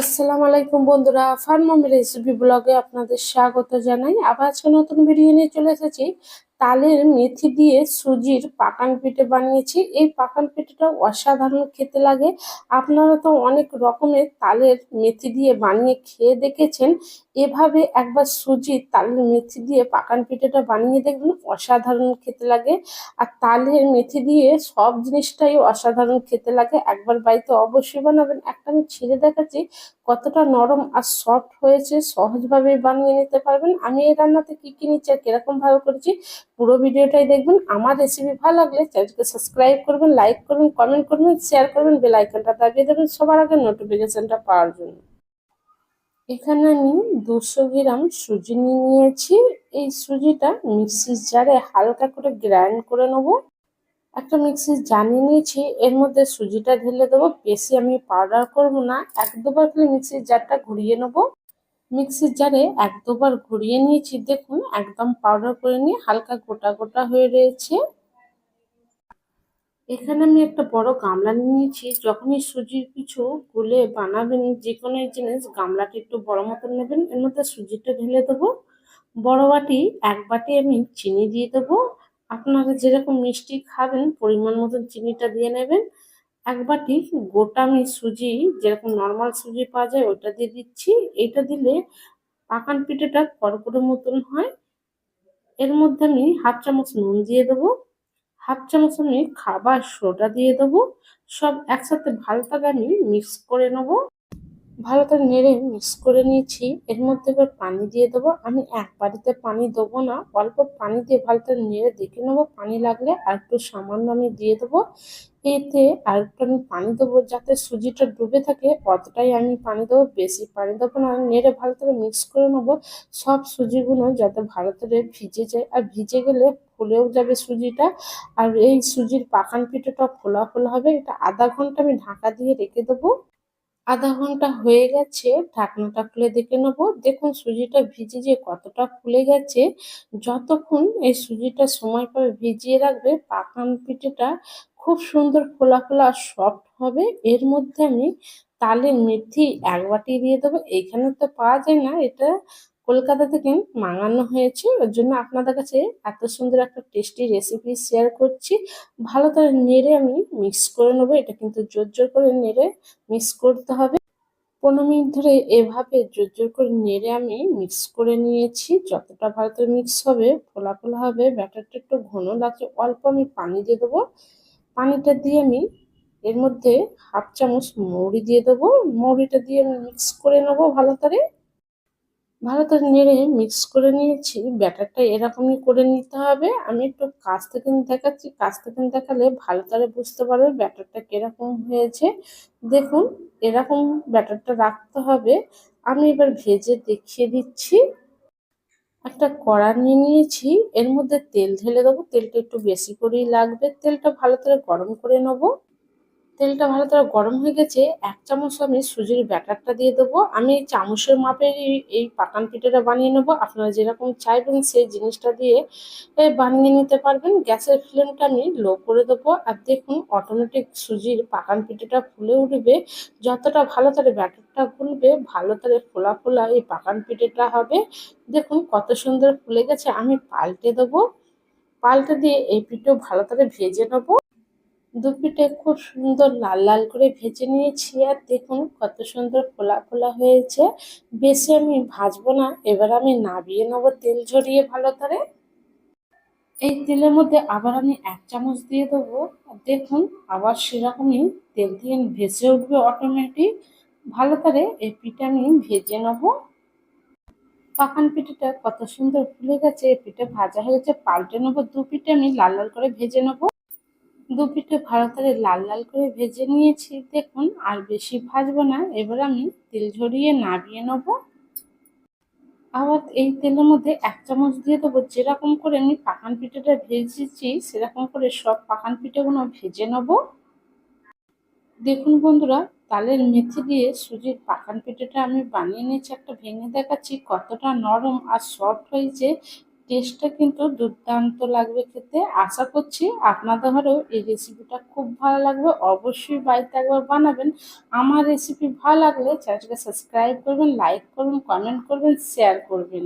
আসসালামু আলাইকুম বন্ধুরা ফার্মাম রেসিপি ব্লগে আপনাদের স্বাগত জানাই। আবার আজকে নতুন ভিডিও নিয়ে চলে এসেছি। তালের মেথি দিয়ে সুজির পাকান পিঠে বানিয়েছি। এই পাকান পিঠেটা অসাধারণ খেতে লাগে। আপনারা তো অনেক রকমের তালের মেথি দিয়ে বানিয়ে খেয়ে দেখেছেন। এভাবে একবার সুজির তালের মেথি দিয়ে পাকান পিঠেটা বানিয়ে দেখবেন, অসাধারণ খেতে লাগে। আর তালের মেথি দিয়ে সব জিনিসটাই অসাধারণ খেতে লাগে। একবার বাড়িতে অবশ্যই বানাবেন। একটা আমি ছিঁড়ে দেখাচ্ছি। কতটা নরম আর সফট হয়েছে, সহজভাবে বানিয়ে নিতে পারবেন। আমি এই রান্নাতে কী কী নিচ্ছি আর কীরকম ভাবে করেছি, পুরো ভিডিওটাই দেখবেন। আমার রেসিপি ভালো লাগলে চ্যানেলকে সাবস্ক্রাইব করবেন লাইক করবেন কমেন্ট করবেন শেয়ার করবেন বেল আইকনটা দাবিয়ে দেবেন সবার আগে নোটিফিকেশনটা পাওয়ার জন্য। এখানে আমি দুশো গ্রাম সুজি নিয়ে নিয়েছি। এই সুজিটা মিক্সির জারে হালকা করে গ্রাইন্ড করে নেব। একটা মিক্সির জানিয়ে নিয়েছি। এর মধ্যে সুজিটা ঢেলে দেবো। বেশি আমি পাউডার করব না। এক দুবার খালি মিক্সির জারটা ঘুরিয়ে নেব। মিক্সির জারে এক দুবার ঘুরিয়ে নিয়েছি। দেখুন, একদম পাউডার করে নিয়ে হালকা গোটা গোটা হয়ে রয়েছে। এখানে আমি একটা বড় গামলা নিয়েছি। যখনই সুজির কিছু গুলে বানাবেন যে কোনো জিনিস গামলাটা একটু বড় মতন নেবেন, এর মধ্যে সুজিটা ঢেলে দেবো। বড় বাটি এক বাটি আমি চিনি দিয়ে দেবো। আপনারা যেরকম মিষ্টি খাবেন, পরিমাণ মতন চিনিটা দিয়ে নেবেন। এক বাটি গোটা আমি সুজি, যেরকম নর্মাল সুজি পাওয়া যায়, ওটা দিয়ে দিচ্ছি। এটা দিলে পাকান পিঠেটা কড়কড়ের মতন হয়। এর মধ্যে আমি হাফ চামচ নুন দিয়ে দেবো, হাফ চামচ আমি খাবার সোডা দিয়ে দেবো। সব একসাথে ভালো আমি মিক্স করে নেব। ভালো করে নেড়ে মিক্স করে নিয়েছি। এর মধ্যে এবার পানি দিয়ে দেবো। আমি এক বাড়িতে পানি দেবো না। অল্প পানি দিয়ে ভালো করে নেড়ে দেখে নেব পানি লাগলে আর একটু সামান্য আমি দিয়ে দেবো। এতে আর একটু আমি পানি দেবো যাতে সুজিটা ডুবে থাকে। অতটাই আমি পানি দেবো, বেশি পানি দেবো না। নেড়ে ভালো করে মিক্স করে নেব সব সুজিগুলো যাতে ভালো করে ভিজে যায়। আর ভিজে গেলে ফুলেও যাবে সুজিটা। আর এই সুজির পাকান পিঠেটা ফোলা ফোলা হবে। এটা আধা ঘণ্টা আমি ঢাকা দিয়ে রেখে দেবো। আধা ঘণ্টা হয়ে গেছে, ঢাকনাটা খুলে দেখে নেব। দেখুন, সুজিটা ভিজে যে কতটা ফুলে গেছে। যতক্ষণ এই সুজিটা সময় পাবে ভিজিয়ে রাখবে, পাকান পিঠেটা খুব সুন্দর খোলা খোলা সফট হবে। এর মধ্যে আমি তালের মেথি এক বাটি দিয়ে দেবো। এখানে তো পাওয়া যায় না, এটা কলকাতা থেকে মাঙানো হয়েছে। ওর জন্য আপনাদের কাছে এত সুন্দর একটা টেস্টি রেসিপি শেয়ার করছি। ভালো করে নেড়ে আমি মিক্স করে নেব। এটা কিন্তু জোর জোর করে নেড়ে মিক্স করতে হবে। পনেরো মিনিট ধরে এভাবে জোর জোর করে নেড়ে আমি মিক্স করে নিয়েছি। যতটা ভালো করে মিক্স হবে, ফোলা ফোলা হবে, ব্যাটারটা একটু ঘন লাগছে, অল্প আমি পানি দিয়ে দেবো। পানিটা দিয়ে আমি এর মধ্যে হাফ চামচ মৌরি দিয়ে দেবো। মৌরিটা দিয়ে আমি মিক্স করে নেব ভালো করে। ভালো করে নেড়ে মিক্স করে নিয়েছি। ব্যাটারটা এরকমই করে নিতে হবে। আমি একটু কাছ থেকে দেখাচ্ছি। কাছ থেকে দেখালে ভালো করে বুঝতে পারবে ব্যাটারটা কীরকম হয়েছে। দেখুন, এরকম ব্যাটারটা রাখতে হবে। আমি এবার ভেজে দেখিয়ে দিচ্ছি। একটা কড়া নিয়ে নিয়েছি। এর মধ্যে তেল ঢেলে দেবো। তেলটা একটু বেশি করেই লাগবে। তেলটা ভালো করে গরম করে নেব। তেলটা ভালো করে গরম হয়ে গেছে, এক চামচ আমি সুজির ব্যাটারটা দিয়ে দেবো। আমি চামচের মাপের এই পাকান পিঠেটা বানিয়ে নেব। আপনারা যেরকম চাইবেন সেই জিনিসটা দিয়ে বানিয়ে নিতে পারবেন। গ্যাসের ফ্লেমটা আমি লো করে দেবো। আর দেখুন অটোমেটিক সুজির পাকান পিঠেটা ফুলে উঠবে। যতটা ভালো করে ব্যাটারটা ফুলবে, ভালো করে ফোলা ফোলা এই পাকান পিঠেটা হবে। দেখুন, কত সুন্দর ফুলে গেছে। আমি পাল্টে দেবো। পাল্টে দিয়ে এই পিঠেও ভালো করে ভেজে নেব। দু পিঠে খুব সুন্দর লাল লাল করে ভেজে নিয়েছি আর দেখুন কত সুন্দর ফোলা ফোলা হয়েছে। বেশি আমি ভাজবো না, এবার আমি নাবিয়ে নেব তেল ঝরিয়ে ভালো করে। এই তেলের মধ্যে আবার আমি এক চামচ দিয়ে দেবো। আর দেখুন আবার সেরকমই তেল দিয়ে ভেসে উঠবে অটোমেটিক ভালো করে এই পিঠে আমি ভেজে নেব। পাকান পিঠেটা কত সুন্দর ফুলে গেছে পিঠে ভাজা হয়ে গেছে পাল্টে নেব দু পিঠে আমি লাল লাল করে ভেজে নেব। দু পিঠে ভালো করে লাল লাল করে ভেজে নিয়েছি। দেখুন, আর বেশি ভাজবো না। এবার আমি তেল ঝরিয়ে নাবিয়ে নেব। আবার এই তেলের মধ্যে এক চামচ দিয়ে দেবো। যেরকম করে আমি পাকান পিঠেটা ভেজেছি, সেরকম করে সব পাকান পিঠেগুলো ভেজে নেব। দেখুন বন্ধুরা, তালের মেথি দিয়ে সুজির পাকান পিঠেটা আমি বানিয়ে নিয়েছি। একটা ভেঙে দেখাচ্ছি কতটা নরম আর সফট হয়েছে। টেস্টটা কিন্তু দুর্দান্ত লাগবে খেতে। আশা করছি আপনাদের আপনাদেরও এই রেসিপিটা খুব ভালো লাগবে। অবশ্যই বাড়িতে একবার বানাবেন। আমার রেসিপি ভালো লাগলে চ্যানেলটাকে সাবস্ক্রাইব করবেন লাইক করবেন কমেন্ট করবেন শেয়ার করবেন।